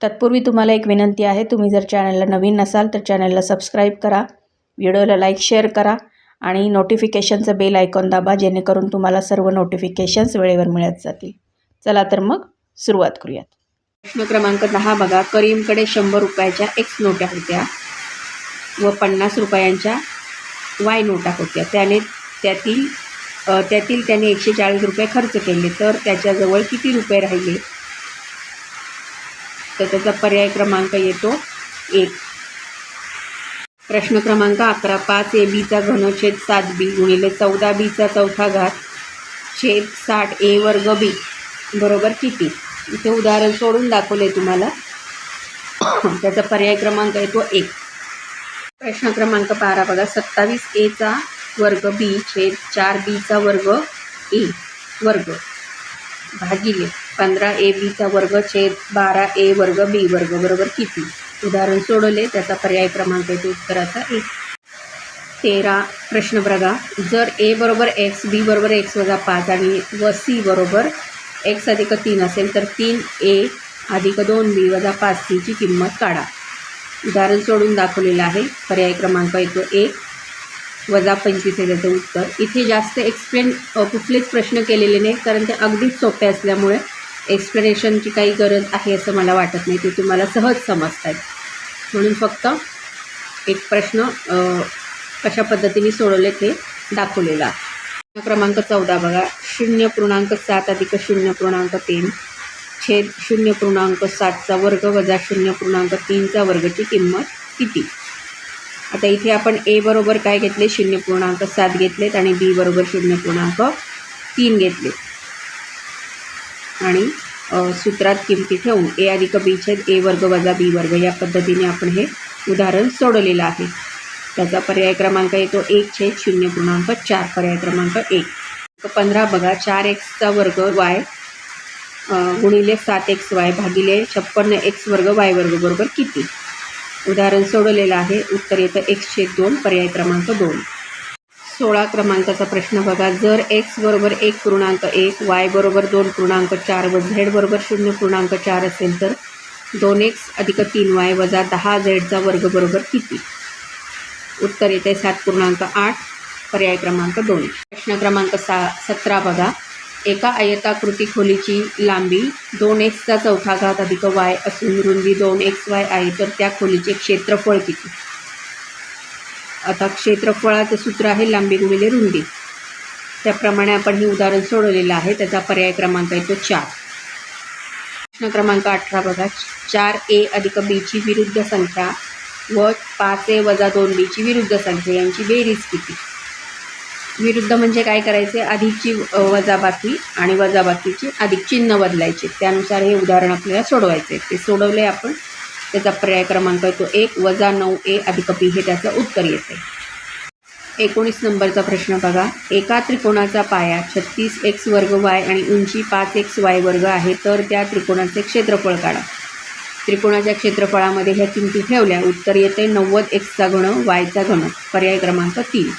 तत्पूर्वी तुम्हाला एक विनंती आहे तुम्ही जर चॅनलला नवीन नसाल तर चॅनलला सबस्क्राईब करा व्हिडिओला लाईक शेअर करा आणि नोटिफिकेशनचं बेल आयकॉन दाबा जेणेकरून तुम्हाला सर्व नोटिफिकेशन्स वेळेवर मिळत जातील. चला तर मग सुरुवात करूयात. प्रश्न क्रमांक दहा बघा. करीमकडे शंभर रुपयाच्या एक्स नोटा होत्या व पन्नास रुपयांच्या वाय नोटा होत्या. त्याने त्यातील त्यातील त्याने एकशे चाळीस रुपये खर्च केले. तर त्याच्याजवळ किती रुपये राहिले? तर त्याचा पर्याय क्रमांक येतो एक. प्रश्न क्रमांक अकरा पाच ए बीचा घनछेद सात बी गुणिले चौदा बीचा चौथा घात छेद साठ ए वर्ग बी. बरोबर किती? इथे उदाहरण सोडून दाखवले तुम्हाला. त्याचा पर्याय क्रमांक येतो एक. प्रश्न क्रमांक बारा बघा. सत्तावीस एचा वर्ग बी छेद चार बीचा वर्ग ए. वर्ग. भागिले. पंधरा ए बीचा वर्ग छेद बारा ए वर्ग बी वर्ग बरोबर किती? उदाहरण सोडवले त्याचा पर्याय क्रमांक येतो उत्तराचा एक. तेरा. प्रश्न बघा. जर ए बरोबर एक्स बी बरोबर एक्स वजा पाच आणि व सी बरोबर एक्स अधिक तीन असेल तर तीन ए अधिक दोन बी वजा पाच सीची किंमत काढा. उदाहरण सोडून दाखवलेलं आहे. पर्याय क्रमांक येतो एक. वजा पंचवीस आहे त्याचं उत्तर. इथे जास्त एक्सप्लेन कुठलेच प्रश्न केलेले नाहीत कारण ते अगदीच सोपे असल्यामुळे एक्सप्लेनेशनची काही गरज आहे असं मला वाटत नाही ते तुम्हाला सहज समजत आहेत म्हणून फक्त एक प्रश्न कशा पद्धतीने सोडवले ते दाखवलेलं आहे. क्रमांक चौदा बघा. शून्य पूर्णांक सात अधिक शून्य पूर्णांक तीन छेद शून्य पूर्णांक सातचा वर्ग वजा शून्य पूर्णांक तीनचा वर्गची किंमत किती? आता इथे आपण ए बरोबर काय घेतले? शून्य पूर्णांक सात घेतलेत आणि बी बरोबर शून्य पूर्णांक तीन घेतले आणि सूत्रात किमती ठेवून ए अधिक बी छेद ए वर्ग वजा बी वर्ग या पद्धतीने आपण हे उदाहरण सोडवलेलं आहे. त्याचा पर्याय क्रमांक येतो एक छेद शून्य पूर्णांक चार पर्याय क्रमांक एक. पंधरा बघा चार एक्सचा वर्ग वाय गुणिले सात एक्स वाय भागिले छप्पन्न एक्स वर्ग वाय वर्ग बरोबर किती? उदाहरण सोडवलेलं आहे. उत्तर येतं एक्स छेद दोन पर्याय क्रमांक दोन. सोळा क्रमांकाचा प्रश्न बघा. जर एक्स बरोबर एक पूर्णांक एक वाय बरोबर दोन पूर्णांक चार व झेड बरोबर शून्य पूर्णांक चार असेल तर दोन एक्स अधिक तीन वाय वजा दहा झेडचा वर्ग बरोबर किती? उत्तर येते सात पूर्णांक आठ पर्याय क्रमांक दोन. प्रश्न क्रमांक सा सतरा बघा. एका आयताकृती खोलीची लांबी दोन एक्सचा चौथा घात अधिक वाय असून रुंदी दोन एक्स वाय आहे तर त्या खोलीचे क्षेत्रफळ किती? आता क्षेत्रफळाचं सूत्र आहे लांबी गुणिले रुंदी. त्याप्रमाणे आपण हे उदाहरण सोडवलेलं आहे. त्याचा पर्याय क्रमांक येतो चार. प्रश्न क्रमांक अठरा बघा. चार ए अधिक बीची विरुद्ध संख्या व पाच ए वजा दोन बीची विरुद्ध संख्या यांची बेरीज किती? विरुद्ध म्हणजे काय करायचे? अधिकची वजाबाकी आणि वजाबाकीची अधिक चिन्ह बदलायचे. त्यानुसार हे उदाहरण आपल्याला सोडवायचे. ते सोडवले आपण. त्याचा पर्याय क्रमांक येतो एक वजा नऊ ए अधिक बी हे त्याचं उत्तर येते. एकोणीस नंबरचा प्रश्न बघा. एका त्रिकोणाचा पाया छत्तीस एक्स वर्ग वाय आणि उंची पाच एक्स वाय वर्ग आहे तर त्या त्रिकोणाचे क्षेत्रफळ काढा. त्रिकोणाच्या क्षेत्रफळामध्ये ह्या किमती ठेवल्या उत्तर येते नव्वद एक्सचा घण वायचा घण पर्याय क्रमांक तीन.